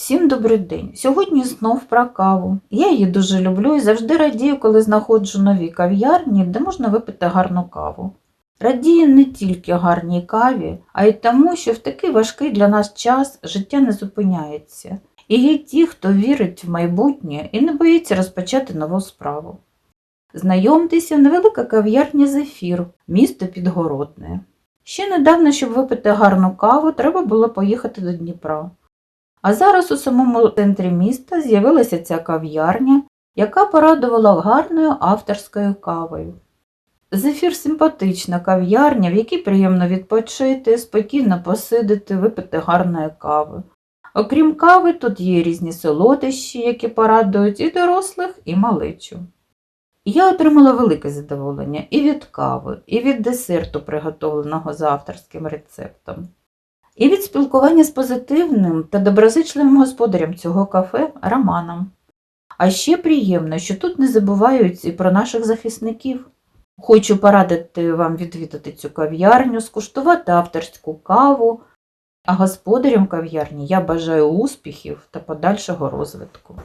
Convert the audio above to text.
Всім добрий день. Сьогодні знов про каву. Я її дуже люблю і завжди радію, коли знаходжу нові кав'ярні, де можна випити гарну каву. Радію не тільки гарній каві, а й тому, що в такий важкий для нас час життя не зупиняється. І є ті, хто вірить в майбутнє і не боїться розпочати нову справу. Знайомтеся, невелика кав'ярня Зефір, місто Підгородне. Ще недавно, щоб випити гарну каву, треба було поїхати до Дніпра. А зараз у самому центрі міста з'явилася ця кав'ярня, яка порадувала гарною авторською кавою. Зефір симпатична кав'ярня, в якій приємно відпочити, спокійно посидити, випити гарної кави. Окрім кави, тут є різні солодощі, які порадують і дорослих, і малечу. Я отримала велике задоволення і від кави, і від десерту, приготовленого за авторським рецептом, і від спілкування з позитивним та доброзичливим господарем цього кафе Романом. А ще приємно, що тут не забувають і про наших захисників. Хочу порадити вам відвідати цю кав'ярню, скуштувати авторську каву, а господарям кав'ярні я бажаю успіхів та подальшого розвитку.